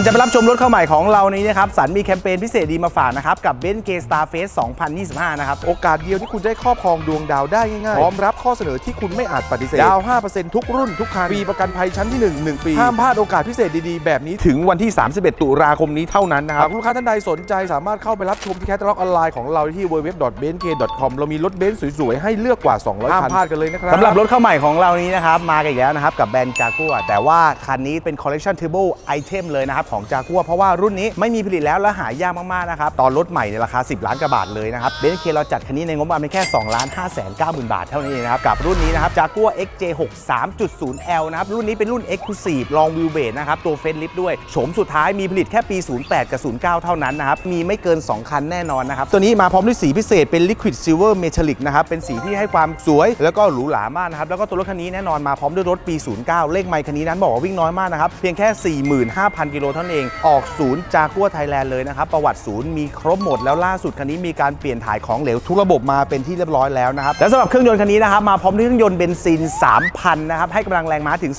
ก่อนจะไปรับชมรถเข้าใหม่ของเรานี้นะครับสันมีแคมเปญพิเศษดีมาฝากนะครับ กับเบนซ์เกสตาร์เฟส2025 นะครับ โอกาสเดียวที่คุณได้ครอบครองดวงดาวได้ง่ายๆ พร้อมรับข้อเสนอที่คุณไม่อาจปฏิเสธ ดาว 5%ทุกรุ่นทุกคันฟรีประกันภัยชั้นที่ 1 1 ปี ห้ามพลาดโอกาสพิเศษดีๆ แบบนี้ถึงวันที่ 31 ตุลาคมนี้เท่านั้นนะครับหากลูกค้าท่านใดสนใจสามารถเข้าไปรับชมที่แคตตาล็อกออนไลน์ของเราที่ www.benk.com เรามีรถเบนซ์สวยๆให้เลือกกว่า 200คันห้ามพลาดกันเลยนะครับสำหรับรถเข้าใหม่ของเรานี้นะครับมากันอีกแล้วนะครับกับแบรนด์จากัวแต่ว่าคันนี้เป็นคอลเล c ชันเทเบิลไอเทมเลยนะครับของจากัวเพราะว่ารุ่นนี้ไม่มีผลิตแล้วและหายากมากๆนะครับตอนรถใหม่ในราคา 10 ล้านกว่าบาทเลยนะครับเบนซ์เคเราจัดคันนี้ในงบประมาณแค่2ล้าน5แสน9หมื่นบาทเท่านี้นะครับกับรุ่นนี้นะครับจากัว XJ6 3.0L นะครับรุ่นนี้เป็นรุ่น Exclusive Long Wheelbase นะครับตัวเฟนลิฟด้วยโฉมสุดท้ายมีผลิตแค่ปี 08 กับ 09 เท่านั้นนะครับมีไม่เกิน 2 คันแน่นอนนะครับตัวนี้มาพร้อมด้วยสีพิเศษเป็น Liquid Silver Metallic นะครับเป็นสีที่ให้ความสวยแล้วก็หรูหรามากนะครับแล้วก็ตัวรถคันนี้แน่นอนมาพร้อมด้วยรถปี 09 เลขไมค์คันนี้นั้นบอกว่าวิ่งน้อยมากนะครับเพียงแค่ 45,000กิโลเท่านั้นเอง ออกศูนย์จากัวไทยแลนด์เลยนะครับ ประวัติศูนย์มีครบหมดแล้วล่าสุดคันนี้มีการเปลี่ยนถ่ายของเหลวทุกระบบมาเป็นที่เรียบร้อยแล้วนะครับ และสำหรับเครื่องยนต์คันนี้นะครับมาพร้อมด้วยเครื่องยนต์เบนซิน 3,000 นะครับ ให้กำลังแรงม้าถึง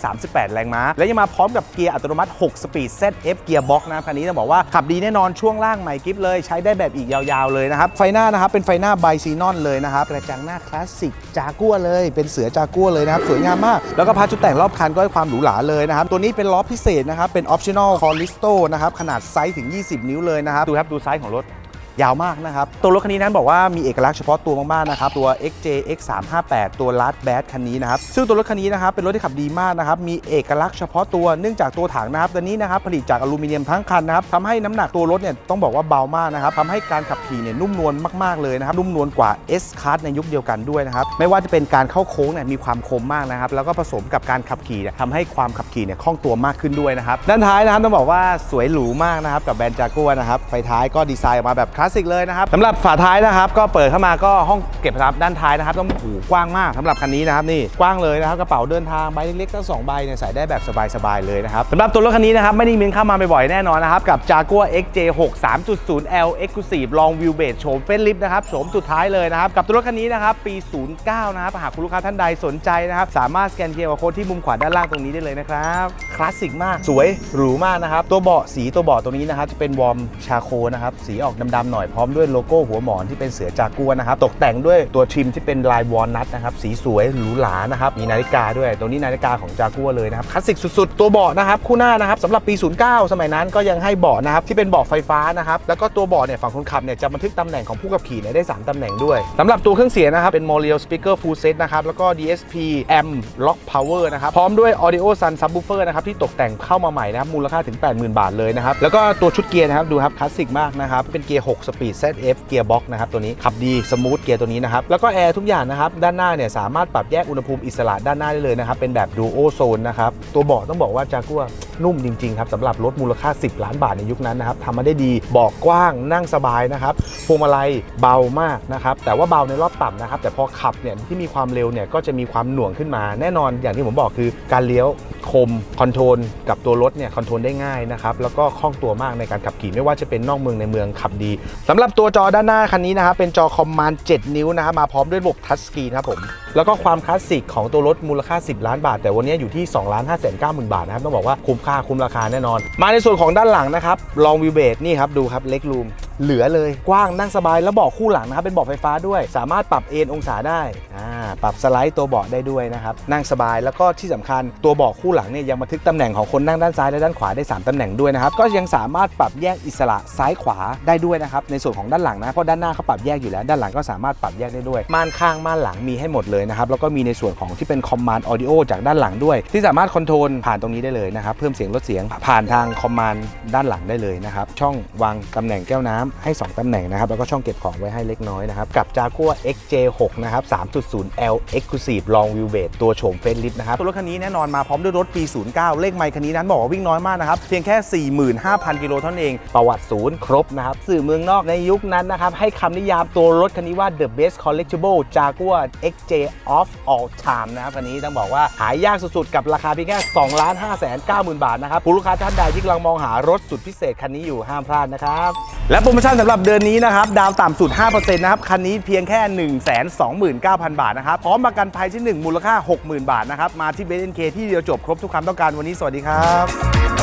238 แรงม้า และยังมาพร้อมกับเกียร์อัตโนมัติ 6 สปีด ZF เกียร์บ็อกนะครับคันนี้ต้องบอกว่าขับดีแน่นอนช่วงล่างใหม่กิฟเลยใช้ได้แบบอีกยาวๆเลยนะครับไฟหน้านะครับเป็นไฟหน้าไบซีนอนเลยนะครับกระจังหน้าคลาสสิกจากัวเลยเป็นเสือจากัวเลยนะครับสวยงามมาก แล้วก็พาชุดแต่งรอบคันก็ให้ความหรูหราเลยนะครับตัวนี้เป็นล้อพิเศษนะครับเป็น Original c o r l i s t o นะครับ ขนาดไซส์ถึง 20 นิ้วเลยนะครับ ดูครับ ดูไซส์ของรถ ยาวมากนะครับ ตัวรถคันนี้นั้นบอกว่ามีเอกลักษณ์เฉพาะตัวมากๆนะครับ ตัว XJ X358 ตัว Last Bad คันนี้นะครับ ซึ่งตัวรถคันนี้นะครับ เป็นรถที่ขับดีมากนะครับ มีเอกลักษณ์เฉพาะตัว เนื่องจากตัวถังนะครับ ตัวนี้นะครับ ผลิตจากอลูมิเนียมทั้งคันนะครับทำให้น้ำหนักตัวรถเนี่ย ต้องบอกว่าเบามากนะครับทำให้การขับขี่เนี่ยนุ่มนวลมากๆเลยนะครับ นุ่มนวลกว่า S Class ในยุคเดียวกันด้วยนะครับ ไม่ว่าจะเป็นการเข้าโค้งเนี่ย มีความคมมากนะครับ แล้วก็ผสมกับการขับขี่เนี่ยทำให้ความขับขี่เนี่ยคล่องตัวมากขึ้นด้วยนะครับ ด้านท้ายนะครับต้องบอกว่าสวยหรูมากนะครับกับแบรนด์จากัวนะครับไฟท้ายก็ดีไซน์ออกมาแบบคลาสสิกเลยนะครับสำหรับฝาท้ายนะครับ ก็เปิดเข้ามาก็ห้องเก็บรับด้านท้ายนะครับ ต้องโอ้โหกว้างมากสำหรับคันนี้นะครับนี่กว้างเลยนะครับกระเป๋าเดินทางใบเล็กๆทั้งสองใบเนี่ยใส่ได้แบบสบายๆเลยนะครับสำหรับตัวรถคันนี้นะครับไม่ได้มีเข้ามาบ่อยๆแน่นอนนะครับกับ Jaguar XJ6 3.0L Exclusive Long Wheelbase โฉมเฟนลิฟนะครับโฉมสุดท้ายเลยนะครับกับตัวรถคันนี้นะครับปี 09 นะครับหากคุณลูกค้าท่านใดสนใจนะครับสามารถสแกนเคอร์โค้ดที่มุมขวาด้านล่างตรงนี้ได้เลยนะครับคลาสสิกมากสวยหรูมากนะครับตัวเบาะสีตัวเบาะตรงนี้นะครับจะเป็นวอร์มชาโคนะครับสีออกดำๆหน่อยพร้อมด้วยโลโก้หัวหมอนที่เป็นเสือจากัวนะครับ ตกแต่งด้วยตัวทริมที่เป็นลายวอลนัทนะครับสีสวยหรูหรานะครับมีนาฬิกาด้วย ตรงนี้นาฬิกาของจากัวเลยนะครับคลาสสิกสุดๆ ตัวเบาะนะครับคู่หน้านะครับสำหรับปี 09 สมัยนั้นก็ยังให้เบาะนะครับที่เป็นเบาะไฟฟ้านะครับแล้วก็ตัวเบาะเนี่ยฝั่งคนขับเนี่ยจะบันทึกตำแหน่งของผู้ขับขี่เนี่ยได้ 3ตำแหน่งด้วยสำหรับตัวเครื่องเสียงนะครับเป็น m o r i o Speaker Full Set นะครับแล้วก็ DSP M Lock Power นะครับพร้อมด้วย Audio Sun Subwoofer นะครับที่ตกแต่งเข้ามาใหม่นะครับมูลค่าถึง 80,000 บาทเลยนะครับแล้วก็ตัวชุดเกียร์นะครับดูครับคลาสสิกมากนะครับเป็นเกียร์6 Speed ZF เกียร์บ็อกนะครับตัวนี้ขับดีสมูทเกียร์ตัวนี้นะครับแล้วก็แอร์ทุกอย่างนะครับด้านหน้าเนี่ยสามารถปรับแยกอุณหภูมิอิสระด้านหน้าได้เลยนะครับเป็นแบบ Duo Zone นะครับตัวเบาะต้องบอกว่าจากัวนุ่มจริงๆครับสำหรับรถมูลค่า 10 ล้านบาทในยุคนั้นนะครับทำมาได้ดีเบาะกว้างนั่งสบายนะครับพวงมาลัยเบามากนะครับแต่ว่าเบาในรอบต่ำนะครับแต่พอขับเนี่ยที่มีความเร็วเนี่ยก็จะมีความหน่วงขึ้นมาแน่นอนอย่างที่ผมบอกคือการเลี้ยวคมคอนโทรลกับตัวรถเนี่ยคอนโทรลได้ง่ายนะครับแล้วก็คล่องตัวมากในการขับขี่ไม่ว่าจะเป็นนอกเมืองในเมืองขับดีสำหรับตัวจอด้านหน้าคันนี้นะครับเป็นจอคอมมานด์7นิ้วนะครับมาพร้อมด้วยระบบทัชสกรีนครับผมแล้วก็ความคลาสสิกของตัวรถมูลค่า 10 ล้านบาท แต่วันนี้อยู่ที่2ล้าน5 9 0 0 0บาทนะครับต้องบอกว่าคุ้มค่าคุ้มราคาแน่นอน มาในส่วนของด้านหลังนะครับลองวิวเบสนี่ครับดูครับเล็กรูมเหลือเลยกว้างนั่งสบายแล้วเบาะคู่หลังนะครับเป็นเบาะไฟฟ้าด้วย สามารถปรับเอนองศาได้อ่า ปรับสไลด์ตัวเบาะได้ด้วยนะครับ นั่งสบายแล้วก็ที่สำคัญตัวเบาะคู่หลังเนี่ยยังบันทึกตำแหน่งของคนนั่งด้านซ้ายและด้านขวาได้ 3ตำแหน่งด้วยนะครับ ก็ยังสามารถปรับแยกอิสระซ้ายขวาได้ด้วยนะครับในส่วนของด้านหลังนะเพราะด้านหน้าเขาปรับแยกอยู่แล้ว ด้านหลังก็สามารถปรับแยกได้ด้วย ม่านข้างม่านหลังมีให้หมดเลยนะครับแล้วก็มีในส่วนของที่เป็นคอมมานด์ออดิโอจากด้านหลังด้วย ที่สามารถคอนโทรลผ่านตรงนี้ได้เลยนะครับเพิ่มเสียงลดเสียงผ่านทางคอมมานด์ด้านหลังได้เลยนะครับช่องวางตำแหน่งแก้วน้ำให้ 2ตำแหน่งนะครับแล้วก็ช่องเก็บของไว้ให้เล็กน้อยนะครับกับ Jaguar XJ6 นะครับ 3.0L Exclusive Long Wheelbase ตัวโฉมเฟรนลิฟนะครับตัวรถคันนี้แน่นอนมาพร้อมด้วยรถปี 09 เลขไมค์คันนี้นั้นบอกว่าวิ่งน้อยมากนะครับ เพียงแค่ 45,000 กิโลเท่านั้นเอง ประวัติศูนย์ครบนะครับ สื่อเมืองนอกในยุคนั้นนะครับ ให้คำนิยามตัวรถคันนี้ว่า the best collectible Jaguar XJ of all time นะครับคันนี้ต้องบอกว่าหายากสุดๆ กับราคาเพียงแค่2ล้าน5แสน9หมื่นบาทนะครับผู้ลูกค้าท่านใดที่กำลังมองหารถสุดพิเศษคันนี้อยู่ห้ามพลาดนะครับ และโปรโมชั่นสำหรับเดือนนี้นะครับ ดาวต่ำสุด 5%นะครับ คันนี้เพียงแค่ 1 2 9 0 0 0 บาทนะครับ พร้อมประกันภัยที่ 1 มูลค่า 60,000 บาทนะครับ มาที่เบนเคที่เดียวจบครบทุกคำต้องการวันนี้สวัสดีครับ